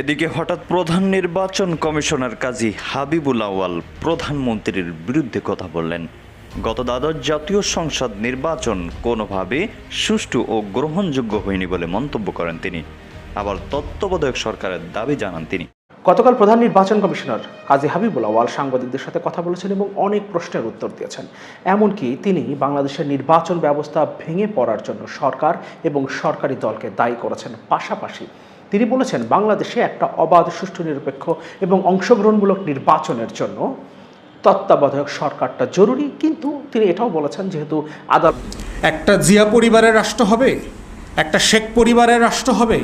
এদিকে হঠাৎ প্রধান নির্বাচন কমিশনার কাজী হাবিবুল আওয়াল প্রধানমন্ত্রীর বিরুদ্ধে কথা বললেন। গত দ্বাদশ জাতীয় সংসদ নির্বাচন কোনোভাবে সুষ্ঠু ও গ্রহণযোগ্য হয়নি বলে মন্তব্য করেন তিনি। আবার তত্ত্বাবধায়ক সরকারের দাবি জানান তিনি। গতকাল প্রধান নির্বাচন কমিশনার কাজী হাবিবুল আওয়াল সাংবাদিকদের সাথে কথা বলেছেন এবং অনেক প্রশ্নের উত্তর দিয়েছেন। এমনকি তিনি বাংলাদেশের নির্বাচন ব্যবস্থা ভেঙে পড়ার জন্য সরকার এবং সরকারি দলকে দায়ী করেছেন। পাশাপাশি তিনি বলেছেন বাংলাদেশে একটা অবাধ সুষ্ঠু নিরপেক্ষ এবং অংশগ্রহণমূলক নির্বাচনের জন্য তত্ত্বাবধায়ক সরকারটা জরুরি কিন্তু তিনি এটাও বলেছেন যেহেতু আদালত একটা জিয়া পরিবারের রাষ্ট্র হবে একটা শেখ পরিবারের রাষ্ট্র হবে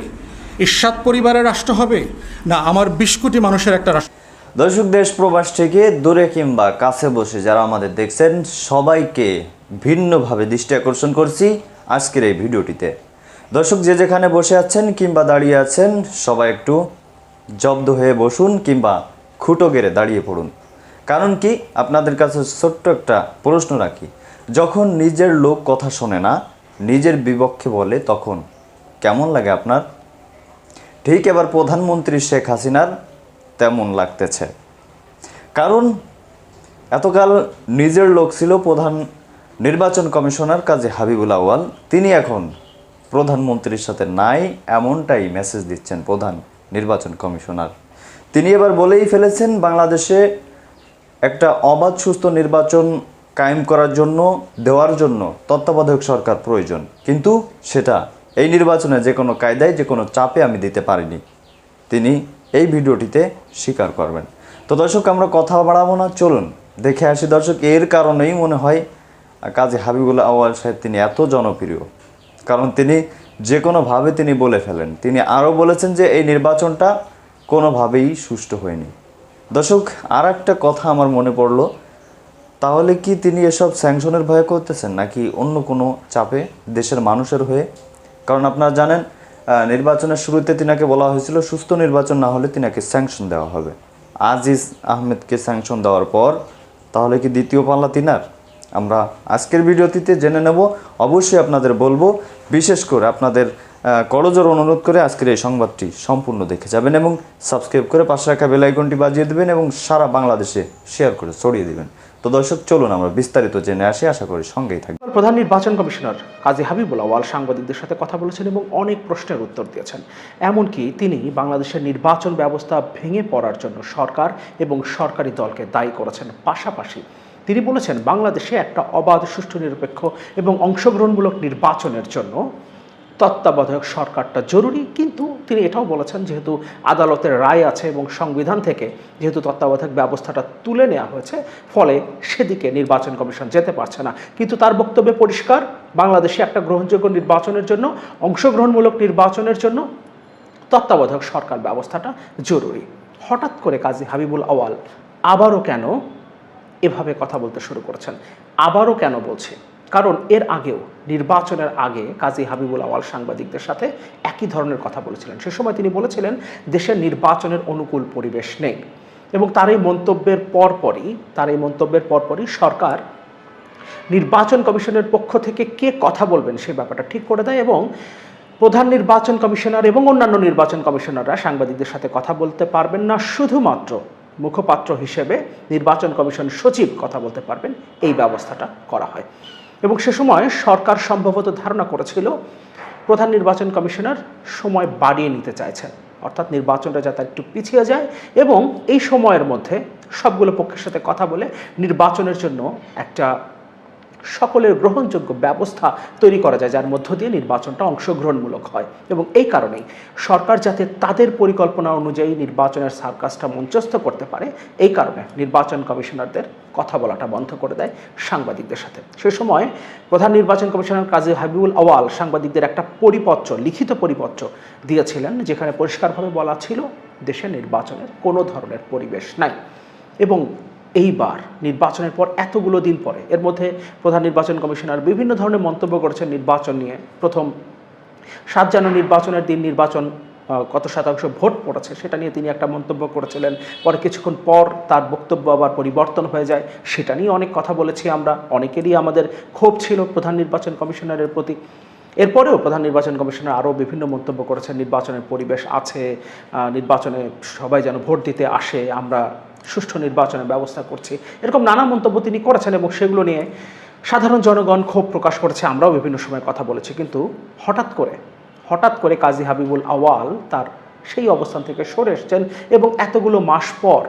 ইরশাদ পরিবারের রাষ্ট্র হবে না আমার বিশ কোটি মানুষের একটা রাষ্ট্র। দর্শক দেশ প্রবাস থেকে দূরে কিংবা কাছে বসে যারা আমাদের দেখছেন সবাইকে ভিন্নভাবে দৃষ্টি আকর্ষণ করছি আজকের এই ভিডিওটিতে। দর্শক, যে যেখানে বসে আছেন কিংবা দাঁড়িয়ে আছেন, সবাই একটু জব্দ হয়ে বসুন কিংবা খুঁটো গেড়ে দাঁড়িয়ে পড়ুন। কারণ কি? আপনাদের কাছে ছোট্ট একটা প্রশ্ন রাখি। যখন নিজের লোক কথা শোনে না, নিজের বিপক্ষে বলে, তখন কেমন লাগে আপনার? ঠিক এবার প্রধানমন্ত্রী শেখ হাসিনার তেমন লাগতেছে। কারণ এতকাল নিজের লোক ছিল প্রধান নির্বাচন কমিশনার কাজী হাবিবুল আওয়াল তিনি এখন প্রধানমন্ত্রীর সাথে নাই এমনটাই মেসেজ দিচ্ছেন প্রধান নির্বাচন কমিশনার। তিনি এবার বলেই ফেলেছেন বাংলাদেশে একটা অবাধ সুস্থ নির্বাচন কায়েম করার জন্য, দেওয়ার জন্য তত্ত্বাবধায়ক সরকার প্রয়োজন। কিন্তু সেটা এই নির্বাচনে যে কোনো কায়দায়, যে কোনো চাপে আমি দিতে পারিনি। তিনি এই ভিডিওটিতে স্বীকার করবেন। তো দর্শক, আমরা কথা বাড়াবো না, চলুন দেখে আসি। দর্শক, এর কারণেই মনে হয় কাজী হাবিবুল আওয়াল সাহেব তিনি এত জনপ্রিয়। কারণ তিনি যে কোনোভাবে তিনি বলে ফেলেন। তিনি আরও বলেছেন যে এই নির্বাচনটা কোনোভাবেই সুষ্ঠু হয়নি। দর্শক আর একটা কথা আমার মনে পড়ল, তাহলে কি তিনি এসব স্যাংশনের ভয়ে করতেছেন নাকি অন্য কোনো চাপে দেশের মানুষের হয়ে? কারণ আপনারা জানেন নির্বাচনের শুরুতে তিনাকে বলা হয়েছিল, সুস্থ নির্বাচন না হলে তিনাকে স্যাংশন দেওয়া হবে। আজিজ আহমেদকে স্যাংশন দেওয়ার পর তাহলে কি দ্বিতীয় পাল্লা তিনার? আমরা আজকের ভিডিওটিতে জেনে নেব। অবশ্যই আপনাদের বলব, বিশেষ করে আপনাদের করজোর অনুরোধ করে আজকের এই সংবাদটি সম্পূর্ণ দেখে যাবেন এবং সাবস্ক্রাইব করে পাশে রাখা বেল আইকনটি বাজিয়ে দেবেন এবং সারা বাংলাদেশে শেয়ার করে ছড়িয়ে দিবেন। তো দর্শক, চলুন আমরা বিস্তারিত জেনে আসি। আশা করি সঙ্গেই থাকবেন। প্রধান নির্বাচন কমিশনার কাজী হাবিবুল আওয়াল সাংবাদিকদের সাথে কথা বলেছেন এবং অনেক প্রশ্নের উত্তর দিয়েছেন। এমনকি তিনি বাংলাদেশের নির্বাচন ব্যবস্থা ভেঙে পড়ার জন্য সরকার এবং সরকারি দলকে দায়ী করেছেন। পাশাপাশি তিনি বলেছেন, বাংলাদেশে একটা অবাধ, সুষ্ঠু, নিরপেক্ষ এবং অংশগ্রহণমূলক নির্বাচনের জন্য তত্ত্বাবধায়ক সরকারটা জরুরি। কিন্তু তিনি এটাও বলেছেন, যেহেতু আদালতের রায় আছে এবং সংবিধান থেকে যেহেতু তত্ত্বাবধায়ক ব্যবস্থাটা তুলে নেওয়া হয়েছে, ফলে সেদিকে নির্বাচন কমিশন যেতে পারছে না। কিন্তু তার বক্তব্যে পরিষ্কার, বাংলাদেশে একটা গ্রহণযোগ্য নির্বাচনের জন্য, অংশগ্রহণমূলক নির্বাচনের জন্য তত্ত্বাবধায়ক সরকার ব্যবস্থাটা জরুরি। হঠাৎ করে কাজী হাবিবুল আওয়াল আবারও কেন এভাবে কথা বলতে শুরু করেছেন। আবারও কেন বলছে? কারণ এর আগেও, নির্বাচনের আগে কাজী হাবিবুল আওয়াল সাংবাদিকদের সাথে একই ধরনের কথা বলেছিলেন। সে সময় তিনি বলেছিলেন, দেশের নির্বাচনের অনুকূল পরিবেশ নেই। এবং তার এই মন্তব্যের পরপরই, তার এই মন্তব্যের পরপরই সরকার নির্বাচন কমিশনের পক্ষ থেকে কে কথা বলবেন সেই ব্যাপারটা ঠিক করে দেয় এবং প্রধান নির্বাচন কমিশনার এবং অন্যান্য নির্বাচন কমিশনাররা সাংবাদিকদের সাথে কথা বলতে পারবেন না। শুধুমাত্র মুখপাত্র হিসেবে নির্বাচন কমিশন সচিব কথা বলতে পারবেন। এই ব্যবস্থাটা করা হয়। এবং সে সময় সরকার সম্ভবত ধারণা করেছিল, প্রধান নির্বাচন কমিশনার সময় বাড়িয়ে নিতে চাইছেন। অর্থাৎ নির্বাচনটা যাতে একটু পিছিয়ে যায় এবং এই সময়ের মধ্যে সবগুলো পক্ষের সাথে কথা বলে নির্বাচনের জন্য একটা সকলের গ্রহণযোগ্য ব্যবস্থা তৈরি করা যায়, যার মধ্য দিয়ে নির্বাচনটা অংশগ্রহণমূলক হয়। এবং এই কারণেই সরকার যাতে তাদের পরিকল্পনা অনুযায়ী নির্বাচনের সার্কাসটা মঞ্চস্থ করতে পারে, এই কারণে নির্বাচন কমিশনারদের কথা বলাটা বন্ধ করে দেয় সাংবাদিকদের সাথে। সে সময় প্রধান নির্বাচন কমিশনার কাজী হাবিবুল আওয়াল সাংবাদিকদের একটা পরিপত্র, লিখিত পরিপত্র দিয়েছিলেন, যেখানে পরিষ্কারভাবে বলা ছিল দেশে নির্বাচনের কোনো ধরনের পরিবেশ নাই। এবং এইবার নির্বাচনের পর এতগুলো দিন পরে, এর মধ্যে প্রধান নির্বাচন কমিশনার বিভিন্ন ধরনের মন্তব্য করেছেন নির্বাচন নিয়ে। প্রথম, সাত জানুয়ারি নির্বাচনের দিন নির্বাচন কত শতাংশ ভোট পড়েছে সেটা নিয়ে তিনি একটা মন্তব্য করেছিলেন। পরে কিছুক্ষণ পর তার বক্তব্য আবার পরিবর্তন হয়ে যায়। সেটা নিয়ে অনেক কথা বলেছি আমরা। অনেকেরই আমাদের ক্ষোভ ছিল প্রধান নির্বাচন কমিশনারের প্রতি। এরপরেও প্রধান নির্বাচন কমিশনার আরও বিভিন্ন মন্তব্য করেছেন। নির্বাচনের পরিবেশ আছে নির্বাচনে সবাই যেন ভোট দিতে আসে, আমরা সুষ্ঠু নির্বাচনের ব্যবস্থা করছি। এরকম নানা মন্তব্য তিনি করেছেন এবং সেগুলো নিয়ে সাধারণ জনগণ ক্ষোভ প্রকাশ করেছে, আমরাও বিভিন্ন সময় কথা বলেছি। কিন্তু হঠাৎ করে হঠাৎ করে কাজী হাবিবুল আওয়াল তার সেই অবস্থান থেকে সরে এসছেন এবং এতগুলো মাস পর,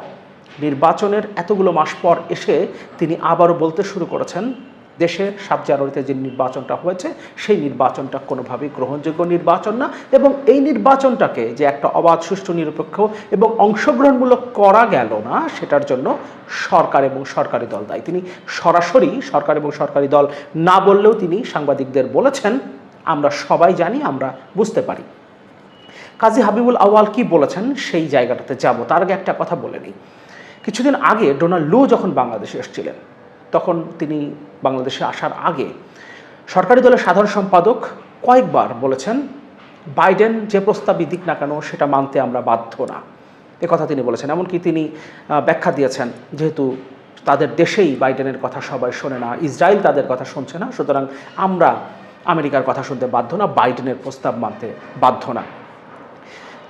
নির্বাচনের এতগুলো মাস পর এসে তিনি আবারও বলতে শুরু করেছেন দেশের সাত জানুয়ারিতে যে নির্বাচনটা হয়েছে, সেই নির্বাচনটা কোনোভাবেই গ্রহণযোগ্য নির্বাচন না এবং এই নির্বাচনটাকে যে একটা অবাধ, সুষ্ঠু, নিরপেক্ষ এবং অংশগ্রহণমূলক করা গেল না, সেটার জন্য সরকার এবং সরকারি দল দায়ী। তিনি সরাসরি সরকার এবং সরকারি দল না বললেও তিনি সাংবাদিকদের বলেছেন, আমরা সবাই জানি, আমরা বুঝতে পারি। কাজী হাবিবুল আওয়াল কি বলেছেন, সেই জায়গাটাতে যাব। তার আগে একটা কথা বলে নিই। কিছুদিন আগে ডোনাল্ড লু যখন বাংলাদেশে এসেছিলেন তখন তিনি বাংলাদেশে আসার আগে সরকারি দলের সাধারণ সম্পাদক কয়েকবার বলেছেন, বাইডেন যে প্রস্তাবই দিক না কেন, সেটা মানতে আমরা বাধ্য না। কথা তিনি বলেছেন। এমনকি তিনি ব্যাখ্যা দিয়েছেন, যেহেতু তাদের দেশেই বাইডেনের কথা সবাই শোনে না, ইসরায়েল তাদের কথা শুনছে না, সুতরাং আমরা আমেরিকার কথা শুনতে বাধ্য না, বাইডেনের প্রস্তাব মানতে বাধ্য না।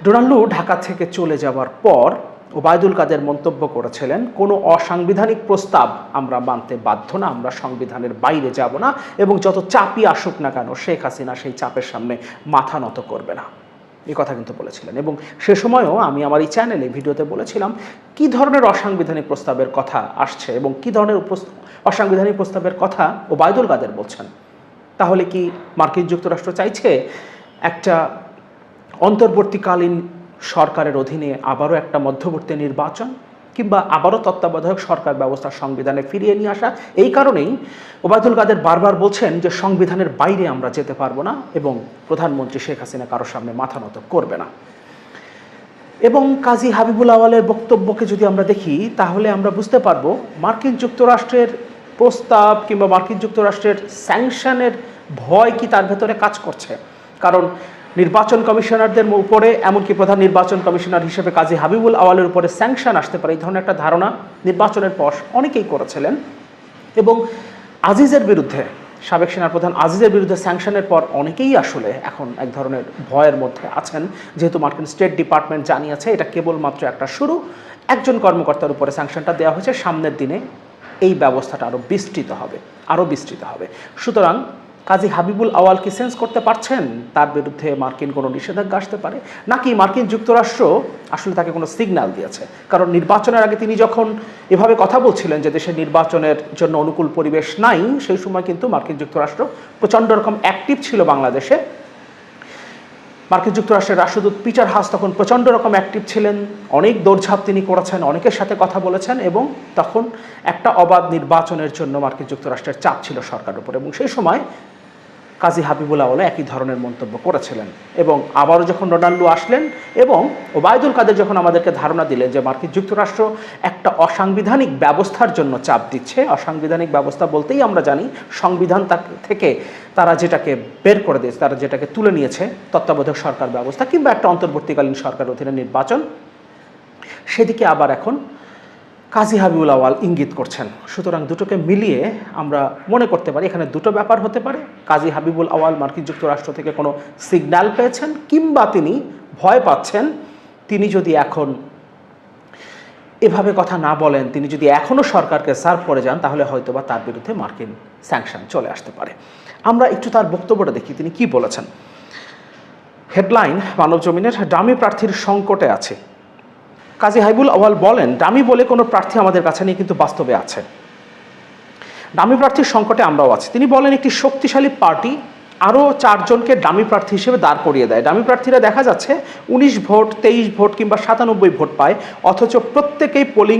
ডোনাল্ডু ঢাকা থেকে চলে যাওয়ার পর ওবায়দুল কাদের মন্তব্য করেছিলেন, কোনো অসাংবিধানিক প্রস্তাব আমরা মানতে বাধ্য না, আমরা সংবিধানের বাইরে যাব না এবং যত চাপই আসুক না কেন, শেখ হাসিনা সেই চাপের সামনে মাথা নত করবে না। এই কথা কিন্তু বলেছিলেন এবং সে সময়ও আমি আমার এই চ্যানেলে ভিডিওতে বলেছিলাম, কি ধরনের অসাংবিধানিক প্রস্তাবের কথা আসছে এবং কি ধরনের অসাংবিধানিক প্রস্তাবের কথা ওবায়দুল কাদের বলছেন? তাহলে কি মার্কিন যুক্তরাষ্ট্র চাইছে একটা অন্তর্বর্তীকালীন সরকারের অধীনে আবারও একটা মধ্যবর্তী নির্বাচন কিংবা আবারও তত্ত্বাবধায়ক সরকার ব্যবস্থা সংবিধানে ফিরিয়ে নিয়ে আসা। এই কারণেই ওবায়দুল কাদের বারবার বলছেন যে সংবিধানের বাইরে আমরা যেতে পারব না এবং প্রধানমন্ত্রী শেখ হাসিনা কারোর সামনে মাথা নত করবে না। এবং কাজী হাবিবুল আওয়ালের বক্তব্যকে যদি আমরা দেখি, তাহলে আমরা বুঝতে পারব মার্কিন যুক্তরাষ্ট্রের প্রস্তাব কিংবা মার্কিন যুক্তরাষ্ট্রের স্যাংশনের ভয় কি তার ভেতরে কাজ করছে। কারণ নির্বাচন কমিশনারদের উপরে, এমনকি প্রধান নির্বাচন কমিশনার হিসেবে কাজী হাবিবুল আওয়ালের উপরে স্যাংশন আসতে পারে। এই ধরনের একটা ধারণা নির্বাচনের পর অনেকেই করেছিলেন। এবং আজিজের বিরুদ্ধে, সাবেক সেনাপ্রধান আজিজের বিরুদ্ধে স্যাংশনের পর অনেকেই আসলে এখন এক ধরনের ভয়ের মধ্যে আছেন। যেহেতু মার্কিন স্টেট ডিপার্টমেন্ট জানিয়েছে, এটা কেবলমাত্র একটা শুরু। একজন কর্মকর্তার উপরে স্যাংশনটা দেওয়া হয়েছে। সামনের দিনে এই ব্যবস্থাটা আরও বিস্তৃত হবে আরও বিস্তৃত হবে। সুতরাং কাজী হাবিবুল আওয়াল কি সেন্স করতে পারছেন? তার বিরুদ্ধে মার্কিন কোনো নিষেধাজ্ঞা আসতে পারে? নাকি মার্কিন যুক্তরাষ্ট্র আসলে তাকে কোনো সিগন্যাল দিয়েছে? কারণ নির্বাচনের আগে তিনি যখন এভাবে কথা বলছিলেন যে দেশের নির্বাচনের জন্য অনুকূল পরিবেশ নাই, সেই সময় কিন্তু মার্কিন যুক্তরাষ্ট্র প্রচণ্ড রকম অ্যাক্টিভ ছিল বাংলাদেশে। মার্কিন যুক্তরাষ্ট্রের রাষ্ট্রদূত পিটার হাস তখন প্রচণ্ড রকম অ্যাক্টিভ ছিলেন। অনেক দৌড়ঝাঁপ তিনি করেছেন, অনেকের সাথে কথা বলেছেন এবং তখন একটা অবাধ নির্বাচনের জন্য মার্কিন যুক্তরাষ্ট্রের চাপ ছিল সরকারের উপর। এবং সেই সময় কাজী হাবিবুল আওয়ালা একই ধরনের মন্তব্য করেছিলেন এবং আবারও যখন রোনাল্ডো আসলেন এবং ওবায়দুল কাদের যখন আমাদেরকে ধারণা দিলেন যে মার্কিন যুক্তরাষ্ট্র একটা অসাংবিধানিক ব্যবস্থার জন্য চাপ দিচ্ছে, অসাংবিধানিক ব্যবস্থা বলতেই আমরা জানি সংবিধান থেকে তারা যেটাকে বের করে দিয়েছে, তারা যেটাকে তুলে নিয়েছে, তত্ত্বাবধায়ক সরকার ব্যবস্থা কিংবা একটা অন্তর্বর্তীকালীন সরকার অধীনে নির্বাচন, সেদিকে আবার এখন কাজী হাবিবুল আওয়াল ইঙ্গিত করছেন। সুতরাং দুটোকে মিলিয়ে আমরা মনে করতে পারি, এখানে দুটো ব্যাপার হতে পারে। কাজী হাবিবুল আওয়াল মার্কিন যুক্তরাষ্ট্র থেকে কোনো সিগন্যাল পেয়েছেন, কিংবা তিনি ভয় পাচ্ছেন, তিনি যদি এখন এভাবে কথা না বলেন, তিনি যদি এখনও সরকারকে সার্ভ করে যান, তাহলে হয়তোবা তার বিরুদ্ধে মার্কিন স্যাংশন চলে আসতে পারে। আমরা একটু তার বক্তব্যটা দেখি, তিনি কি বলেছেন। হেডলাইন মানব জমিনের ডামি প্রার্থীর সংকটে আছে। কাজী হাইবুল আওয়াল বলেন ডামি বলে কোনো প্রার্থী আমাদের কাছে নেই, কিন্তু বাস্তবে আছে। ডামি প্রার্থীর সংকটে আমরাও আছি। তিনি বলেন, একটি শক্তিশালী পার্টি আরও চারজনকে ডামি প্রার্থী হিসেবে দাঁড় করিয়ে দেয়। ডামি প্রার্থীরা দেখা যাচ্ছে উনিশ ভোট, তেইশ ভোট কিংবা সাতানব্বই ভোট পায়, অথচ প্রত্যেকেই পোলিং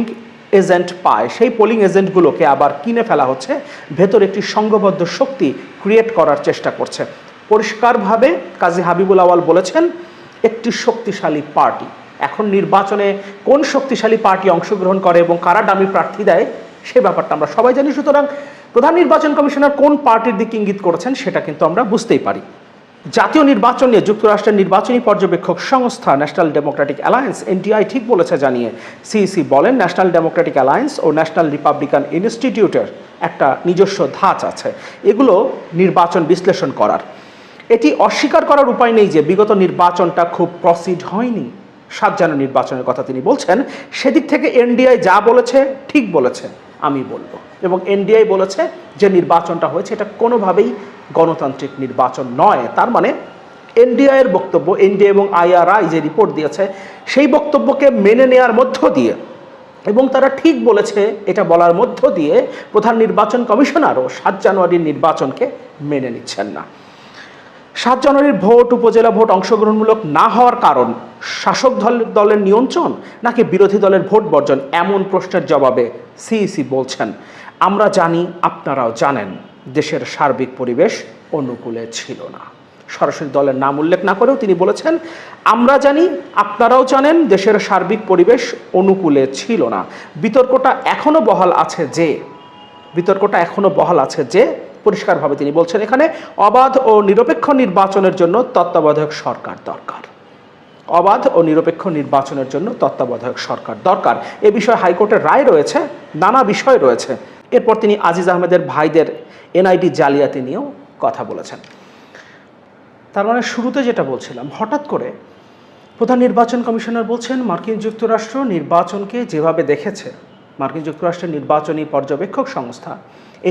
এজেন্ট পায়। সেই পোলিং এজেন্টগুলোকে আবার কিনে ফেলা হচ্ছে। ভেতর একটি সংঘবদ্ধ শক্তি ক্রিয়েট করার চেষ্টা করছে। পরিষ্কারভাবে কাজী হাবিবুল আওয়াল বলেছেন, একটি শক্তিশালী পার্টি। এখন নির্বাচনে কোন শক্তিশালী পার্টি অংশগ্রহণ করে এবং কারা ডামি প্রার্থী দেয়, সে ব্যাপারটা আমরা সবাই জানি। সুতরাং প্রধান নির্বাচন কমিশনার কোন পার্টির দিকে ইঙ্গিত করেছেন সেটা কিন্তু আমরা বুঝতেই পারি। জাতীয় নির্বাচন নিয়ে যুক্তরাষ্ট্রের নির্বাচনী পর্যবেক্ষক সংস্থা ন্যাশনাল ডেমোক্রেটিক অ্যালায়েন্স, এনটিআই ঠিক বলেছে জানিয়ে সিইসি বলেন, ন্যাশনাল ডেমোক্রেটিক অ্যালায়েন্স ও ন্যাশনাল রিপাবলিকান ইনস্টিটিউটের একটা নিজস্ব ধাঁচ আছে। এগুলো নির্বাচন বিশ্লেষণ করার। এটি অস্বীকার করার উপায় নেই যে বিগত নির্বাচনটা খুব প্রসিড হয়নি। সাত জানুয়ারি নির্বাচনের কথা তিনি বলছেন, সেদিক থেকে এনডিআই যা বলেছে, ঠিক বলেছে, আমি বলব। এবং এনডিআই বলেছে যে নির্বাচনটা হয়েছে, এটা কোনোভাবেই গণতান্ত্রিক নির্বাচন নয়। তার মানে এনডিআই এর বক্তব্য, এনডিআই এবং আইআরআই যে রিপোর্ট দিয়েছে, সেই বক্তব্যকে মেনে নেয়ার মধ্য দিয়ে এবং তারা ঠিক বলেছে, এটা বলার মধ্য দিয়ে প্রধান নির্বাচন কমিশনারও সাত জানুয়ারির নির্বাচনকে মেনে নিচ্ছেন না। সাত জানুয়ারির ভোট, উপজেলা ভোট অংশগ্রহণমূলক না হওয়ার কারণ শাসক দল দলের নিয়ন্ত্রণ নাকি বিরোধী দলের ভোট বর্জন? এমন প্রশ্নের জবাবে সিইসি বলছেন, আমরা জানি, আপনারাও জানেন, দেশের সার্বিক পরিবেশ অনুকূলে ছিল না। সরাসরি দলের নাম উল্লেখ না করেও তিনি বলেছেন, আমরা জানি, আপনারাও জানেন, দেশের সার্বিক পরিবেশ অনুকূলে ছিল না। বিতর্কটা এখনও বহাল আছে যে, বিতর্কটা এখনও বহাল আছে যে পরিষ্কারভাবে তিনি বলছেন, এখানে অবাধ ও নিরপেক্ষ নির্বাচনের জন্য তত্ত্বাবধায়ক সরকার দরকার। অবাধ ও নিরপেক্ষ নির্বাচনের জন্য তত্ত্বাবধায়ক সরকার দরকার। এ বিষয়ে হাইকোর্টের রায় রয়েছে, নানা বিষয় রয়েছে। এরপর তিনি আজিজ আহমেদের ভাইদের এনআইডি জালিয়াতি নিয়েও কথা বলেছেন। তার মানে শুরুতে যেটা বলছিলাম, হঠাৎ করে প্রধান নির্বাচন কমিশনার বলছেন, মার্কিন যুক্তরাষ্ট্র নির্বাচনকে যেভাবে দেখেছে, মার্কিন যুক্তরাষ্ট্রের নির্বাচনী পর্যবেক্ষক সংস্থা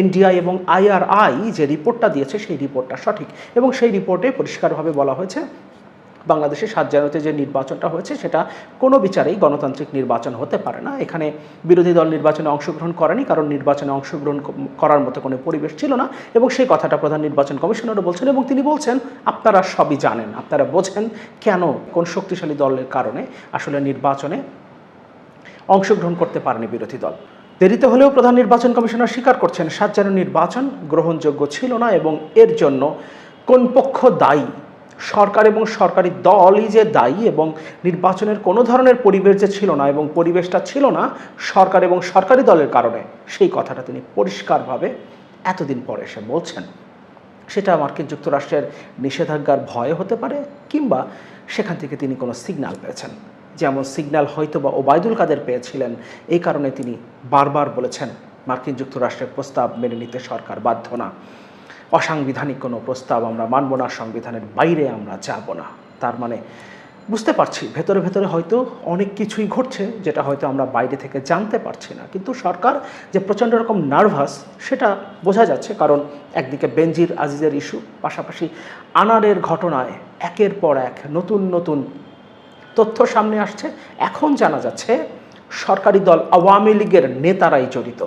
এনডিআই এবং আইআরআই যে রিপোর্টটা দিয়েছে সেই রিপোর্টটা সঠিক। এবং সেই রিপোর্টে পরিষ্কারভাবে বলা হয়েছে, বাংলাদেশে সাত জানুয়ারিতে যে নির্বাচনটা হয়েছে সেটা কোনো বিচারেই গণতান্ত্রিক নির্বাচন হতে পারে না। এখানে বিরোধী দল নির্বাচনে অংশগ্রহণ করেনি কারণ নির্বাচনে অংশগ্রহণ করার মতো কোনো পরিবেশ ছিল না। এবং সেই কথাটা প্রধান নির্বাচন কমিশনারও বলছেন এবং তিনি বলছেন, আপনারা সবই জানেন, আপনারা বোঝেন কেন কোন শক্তিশালী দলের কারণে আসলে নির্বাচনে অংশগ্রহণ করতে পারেনি বিরোধী দল। দেরিতে হলেও প্রধান নির্বাচন কমিশনার স্বীকার করছেন, সাত জানুয়ারি নির্বাচন গ্রহণযোগ্য ছিল না এবং এর জন্য কোন পক্ষ দায়ী? সরকার এবং সরকারি দলই যে দায়ী এবং নির্বাচনের কোনো ধরনের পরিবেশ যে ছিল না এবং পরিবেশটা ছিল না সরকার এবং সরকারি দলের কারণে, সেই কথাটা তিনি পরিষ্কারভাবে এতদিন পরে এসে বলছেন। সেটা মার্কিন যুক্তরাষ্ট্রের নিষেধাজ্ঞার ভয়ে হতে পারে কিংবা সেখান থেকে তিনি কোনো সিগন্যাল পেয়েছেন? যেমন সিগন্যাল হয়তো বা ওবায়দুল কাদের পেয়েছিলেন, এই কারণে তিনি বারবার বলেছেন, মার্কিন যুক্তরাষ্ট্রের প্রস্তাব মেনে নিতে সরকার বাধ্য না। অসাংবিধানিক কোনো প্রস্তাব আমরা মানব না, সংবিধানের বাইরে আমরা যাব না। তার মানে বুঝতে পারছি, ভেতরে ভেতরে হয়তো অনেক কিছুই ঘটছে যেটা হয়তো আমরা বাইরে থেকে জানতে পারছি না। কিন্তু সরকার যে প্রচণ্ড রকম নার্ভাস, সেটা বোঝা যাচ্ছে, কারণ একদিকে বেনজির আজিজের ইস্যু, পাশাপাশি আনারের ঘটনায় একের পর এক নতুন নতুন তথ্য সামনে আসছে। এখন জানা যাচ্ছে সরকারি দল আওয়ামী লীগের নেতারাই জড়িত।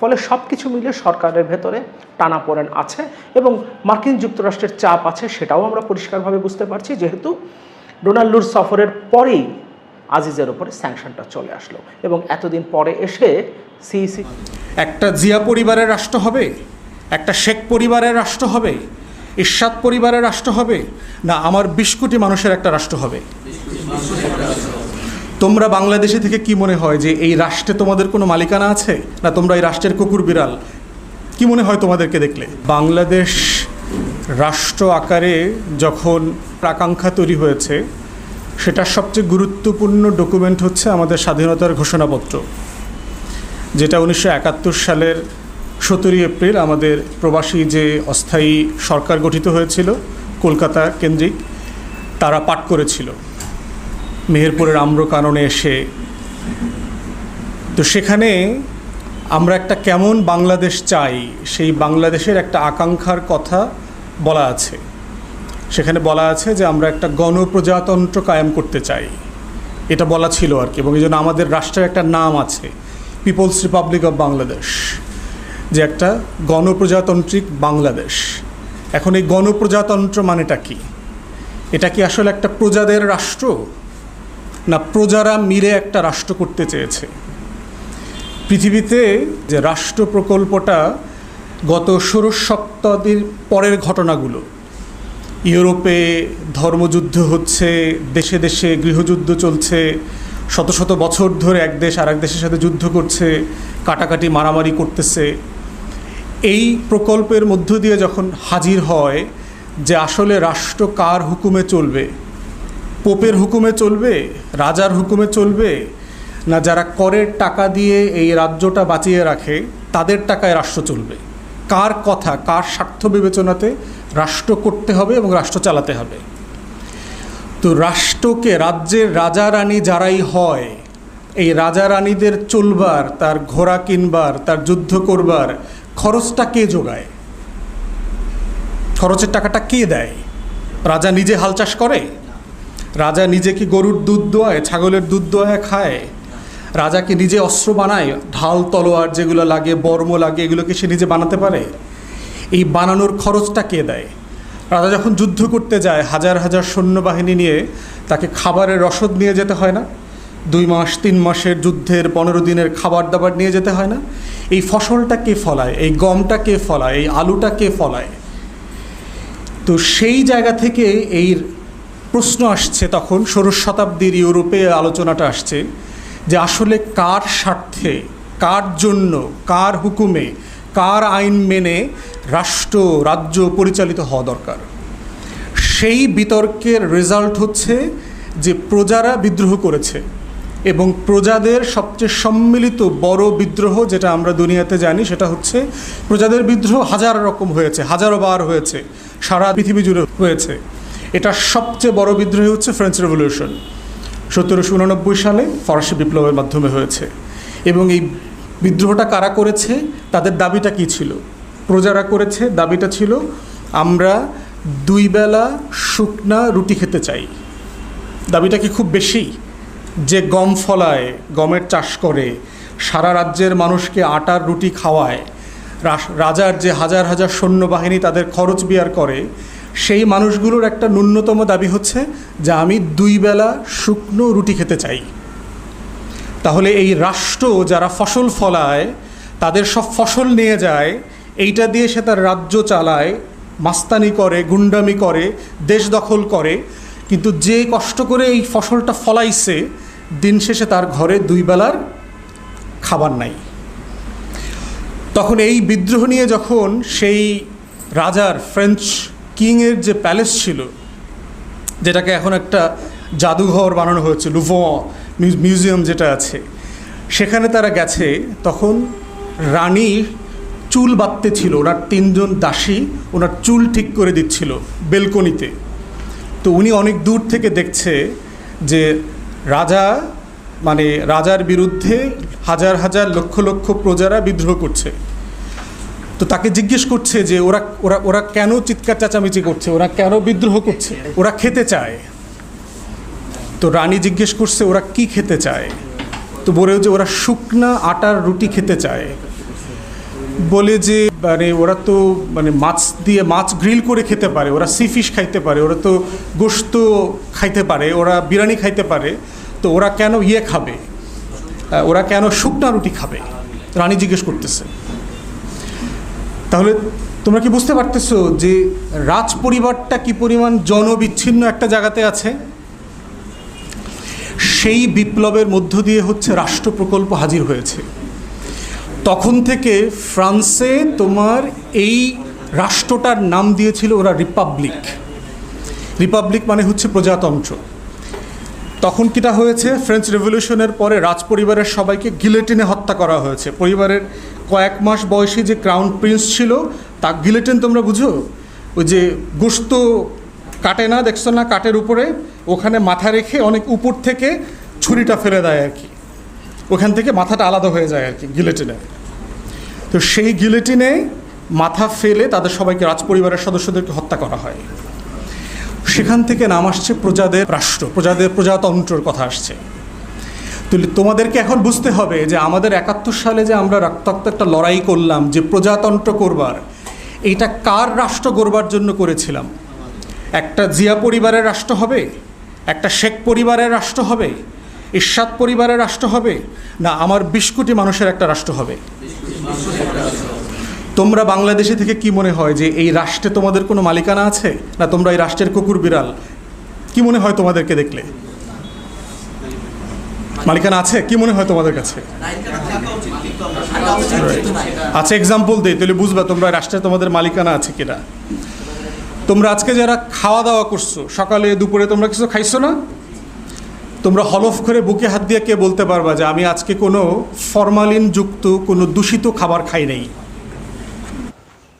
ফলে সব কিছু মিলে সরকারের ভেতরে টানাপোড়েন আছে এবং মার্কিন যুক্তরাষ্ট্রের চাপ আছে সেটাও আমরা পরিষ্কারভাবে বুঝতে পারছি। যেহেতু ডোনাল্ডুর সফরের পরেই আজিজের ওপরে স্যাংশনটা চলে আসলো এবং এতদিন পরে এসে সিইসি একটা জিয়া পরিবারের রাষ্ট্র হবে, একটা শেখ পরিবারের রাষ্ট্র হবে ইরশাদ পরিবারের রাষ্ট্র হবে না আমার বিশ কোটি মানুষের একটা রাষ্ট্র হবে? তোমরা বাংলাদেশে থেকে কি মনে হয় যে এই রাষ্ট্রে তোমাদের কোনো মালিকানা আছে? না তোমরা এই রাষ্ট্রের কুকুর বিড়াল? কি মনে হয় তোমাদেরকে দেখলে? বাংলাদেশ রাষ্ট্র আকারে যখন প্রাকাঙ্ক্ষা তৈরি হয়েছে, সেটার সবচেয়ে গুরুত্বপূর্ণ ডকুমেন্ট হচ্ছে আমাদের স্বাধীনতার ঘোষণাপত্র, যেটা উনিশশো একাত্তর সালের সতেরোই এপ্রিল আমাদের প্রবাসী যে অস্থায়ী সরকার গঠিত হয়েছিল, কলকাতা কেন্দ্রিক, তারা পাঠ করেছিল। মেহেরপুরের আম্র কাননে এসে। তো সেখানে আমরা একটা কেমন বাংলাদেশ চাই, সেই বাংলাদেশের একটা আকাঙ্ক্ষার কথা বলা আছে। সেখানে বলা আছে যে আমরা একটা গণপ্রজাতন্ত্র কায়েম করতে চাই। এটা বলা ছিল আর কি, এবং এই জন্য আমাদের রাষ্ট্রের একটা নাম আছে, পিপলস রিপাবলিক অফ বাংলাদেশ। যে একটা গণপ্রজাতান্ত্রিক বাংলাদেশ। এখন এই গণপ্রজাতন্ত্র মানেটা কি? এটা কি আসলে একটা প্রজাদের রাষ্ট্র? না প্রজারা মিলে একটা রাষ্ট্র করতে চেয়েছে? পৃথিবীতে যে রাষ্ট্র প্রকল্পটা গত ষোড়শ শতাব্দীর পরের ঘটনাগুলো, ইউরোপে ধর্মযুদ্ধ হচ্ছে, দেশে দেশে গৃহযুদ্ধ চলছে, শত শত বছর ধরে এক দেশ আর এক দেশের সাথে যুদ্ধ করছে, কাটাকাটি মারামারি করতেছে এই প্রকল্পের মধ্য দিয়ে যখন হাজির হয় যে আসলে রাষ্ট্র কার হুকুমে চলবে, পোপের হুকুমে চলবে, রাজার হুকুমে চলবে, না যারা করের টাকা দিয়ে এই রাজ্যটা বাঁচিয়ে রাখে, তাদের টাকায় রাষ্ট্র চলবে। কার কথা, কার স্বার্থ বিবেচনাতে রাষ্ট্র করতে হবে এবং রাষ্ট্র চালাতে হবে। তো রাষ্ট্রকে, রাজ্যের রাজা রানী যারাই হয় এই রাজা রানীদের চলবার, তার ঘোড়া কিনবার, তার যুদ্ধ করবার খরচটা কে যোগায়? খরচের টাকাটা কে দেয়? রাজা নিজে হাল চাষ করে? রাজা নিজে কি গরুর দুধ দোয়ায়, ছাগলের দুধ দোয়ায় খায়? রাজা কি নিজে অস্ত্র বানায়, ঢাল, তলোয়ার যেগুলো লাগে, বর্ম লাগে, এগুলো কি সে নিজে বানাতে পারে? এই বানানোর খরচটা কে দেয়? রাজা যখন যুদ্ধ করতে যায়, হাজার হাজার সৈন্যবাহিনী নিয়ে তাকে খাবারের রসদ নিয়ে যেতে হয় না? দুই মাস, তিন মাসের যুদ্ধের পনেরো দিনের খাবার দাবার নিয়ে যেতে হয় না? এই ফসলটা কে ফলায়? এই গমটা কে ফলায়? এই আলুটা কে ফলায়? তো সেই জায়গা থেকে এই প্রশ্ন আসছে তখন, ষোড়শ শতাব্দীর ইউরোপে আলোচনাটা আসছে যে আসলে কার স্বার্থে, কার জন্য, কার হুকুমে, কার আইন মেনে রাষ্ট্র, রাজ্য পরিচালিত হওয়া দরকার? সেই বিতর্কের রেজাল্ট হচ্ছে যে প্রজারা বিদ্রোহ করেছে। এবং প্রজাদের সবচেয়ে সম্মিলিত বড় বিদ্রোহ যেটা আমরা দুনিয়াতে জানি, সেটা হচ্ছে প্রজাদের বিদ্রোহ হাজার রকম হয়েছে, হাজারো বার হয়েছে, সারা পৃথিবী জুড়ে হয়েছে। এটা সবচেয়ে বড় বিদ্রোহ হচ্ছে ফ্রেঞ্চ রেভলিউশন সতেরোশো উননব্বই সালে ফরাসি বিপ্লবের মাধ্যমে হয়েছে। এবং এই বিদ্রোহটা কারা করেছে, তাদের দাবিটা কী ছিল? প্রজারা করেছে, দাবিটা ছিল, আমরা দুই বেলা শুকনা রুটি খেতে চাই। দাবিটা কি খুব বেশি? যে গম ফলায়, গমের চাষ করে, সারা রাজ্যের মানুষকে আটার রুটি খাওয়ায় রাজার যে হাজার হাজার সৈন্যবাহিনী তাদের খরচ বিয়ার করে, সেই মানুষগুলোর একটা ন্যূনতম দাবি হচ্ছে যে আমি দুই বেলা শুকনো রুটি খেতে চাই। তাহলে এই রাষ্ট্র যারা ফসল ফলায়, তাদের সব ফসল নিয়ে যায়, এইটা দিয়ে সে তার রাজ্য চালায়, মাস্তানি করে, গুন্ডামি করে, দেশ দখল করে কিন্তু যে কষ্ট করে এই ফসলটা ফলাইছে, দিন শেষে তার ঘরে দুই বেলার খাবার নাই। তখন এই বিদ্রোহ নিয়ে যখন সেই রাজার ফ্রেঞ্চ কিংয়ের যে প্যালেস ছিল, যেটাকে এখন একটা জাদুঘর বানানো হয়েছে লুভো মিউজিয়াম যেটা আছে, সেখানে তারা গেছে, তখন রানী চুল বাঁধতে ছিল, ওনার তিনজন দাসী ওনার চুল ঠিক করে দিচ্ছিল বেলকনিতে। তো উনি অনেক দূর থেকে দেখছে যে রাজা মানে রাজার বিরুদ্ধে হাজার হাজার লক্ষ লক্ষ প্রজারা বিদ্রোহ করছে। তো তাকে জিজ্ঞেস করছে যে ওরা ওরা ওরা কেন চিৎকার চেঁচামেচি করছে? ওরা কেন বিদ্রোহ করছে? ওরা খেতে চায়। তো রানী জিজ্ঞেস করছে, ওরা কি খেতে চায়? তো বলে যে, ওরা শুকনা আটার রুটি খেতে চায়। বলে যে মানে ওরা তো মানে মাছ দিয়ে মাছ গ্রিল করে খেতে পারে, ওরা সি ফিশ খাইতে পারে, ওরা তো গোস্ত খাইতে পারে, ওরা বিরিয়ানি খাইতে পারে, তো ওরা কেন ইয়ে খাবে? ওরা কেন শুকনা রুটি খাবে? রানী জিজ্ঞেস করতেছে। তাহলে তোমরা কি বুঝতে পারতেছো যে রাজ পরিবারটা কি পরিমাণ জনবিচ্ছিন্ন একটা জায়গাতে আছে? সেই বিপ্লবের মধ্য দিয়ে হচ্ছে রাষ্ট্র প্রকল্প হাজির হয়েছে। তখন থেকে ফ্রান্সে তোমার এই রাষ্ট্রটার নাম দিয়েছিল ওরা রিপাবলিক। রিপাবলিক মানে হচ্ছে প্রজাতন্ত্র। তখন কিটা হয়েছে? ফ্রেঞ্চ রেভলিউশনের পরে রাজ পরিবারের সবাইকে গিলেটিনে হত্যা করা হয়েছে। পরিবারের কয়েক মাস বয়সী যে ক্রাউন প্রিন্স ছিল, তা গিলেটিন তোমরা বুঝো? ওই যে গোস্ত কাটে না, দেখছ না কাটের উপরে? ওখানে মাথা রেখে অনেক উপর থেকে ছুরিটা ফেলে দেয় আর কি। ওখান থেকে মাথাটা আলাদা হয়ে যায় আর কি গিলেটিনে তো সেই গিলেটিনে মাথা ফেলে তাদের সবাইকে রাজপরিবারের সদস্যদেরকে হত্যা করা হয়। সেখান থেকে নাম আসছে প্রজাদের রাষ্ট্র, প্রজাদের প্রজাতন্ত্রর কথা আসছে। তো তোমাদেরকে এখন বুঝতে হবে যে আমাদের একাত্তর সালে যে আমরা রক্তাক্ত একটা লড়াই করলাম, যে প্রজাতন্ত্র করবার, এইটা কার রাষ্ট্র গড়বার জন্য করেছিলাম? একটা জিয়া পরিবারের রাষ্ট্র হবে? একটা শেখ পরিবারের রাষ্ট্র হবে? ইরশাদ পরিবারের রাষ্ট্র হবে? না, আমার বিশ কোটি মানুষের একটা রাষ্ট্র হবে? তোমরা বাংলাদেশে থেকে কি মনে হয় যে এই রাষ্ট্রে তোমাদের কোনো মালিকানা আছে? না, তোমরা এই রাষ্ট্রের কুকুর বিড়াল? কি মনে হয় তোমাদেরকে দেখলে? মালিকানা আছে? কি মনে হয় তোমাদের কাছে? আচ্ছা এক্সাম্পল দিই তাহলে বুঝবা তোমরা রাষ্ট্রে তোমাদের মালিকানা আছে কিনা। তোমরা আজকে যারা খাওয়া দাওয়া করছ, সকালে দুপুরে তোমরা কিছু খাইছো না? তোমরা হলফ করে বুকে হাত দিয়ে কে বলতে পারবা যে আমি আজকে কোনো ফরমালিন যুক্ত, কোনো দূষিত খাবার খাই নাই?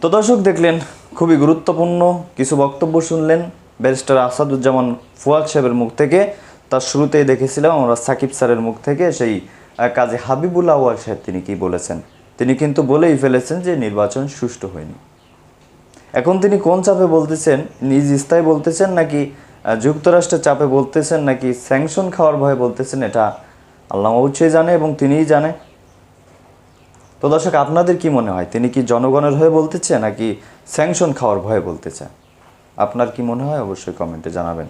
তো দর্শক দেখলেন, খুবই গুরুত্বপূর্ণ কিছু বক্তব্য শুনলেন ব্যারিস্টার আসাদুজ্জামান ফুয়াদ সাহেবের মুখ থেকে। তার শুরুতেই দেখেছিলাম আমরা সাকিব স্যারের মুখ থেকে সেই কাজী হাবিবুল্লাহ আওয়াল সাহেব তিনি কি বলেছেন। তিনি কিন্তু বলেই ফেলেছেন যে নির্বাচন সুষ্ঠু হয়নি। এখন তিনি কোন চাপে বলতেছেন? নিজ ইস্তায় বলতেছেন নাকি যুক্তরাষ্ট্রের চাপে বলতেছেন নাকি স্যাংশন খাওয়ার ভয়ে বলতেছেন এটা আল্লাহ অবশ্যই জানে এবং তিনিই জানে। তো দর্শক, আপনাদের কি মনে হয়? তিনি কি জনগণের হয়ে বলতেছে নাকি স্যাংশন খাওয়ার ভয়ে বলতেছে? আপনার কি মনে হয়? অবশ্যই কমেন্টে জানাবেন।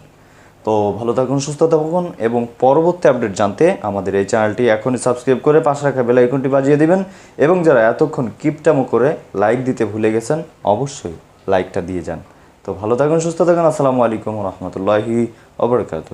তো ভালো থাকুন, সুস্থ থাকুন এবং পরবর্তী আপডেট জানতে আমাদের এই চ্যানেলটি এখনই সাবস্ক্রাইব করে পাশে রাখা বেল আইকনটি বাজিয়ে দিবেন এবং যারা এতক্ষণ কিপটামো করে লাইক দিতে ভুলে গেছেন, অবশ্যই লাইকটা দিয়ে যান। তো ভালো থাকুন সুস্থ থাকুন। আসসালামু আলাইকুম রহমতুল্লাহি অবরকাত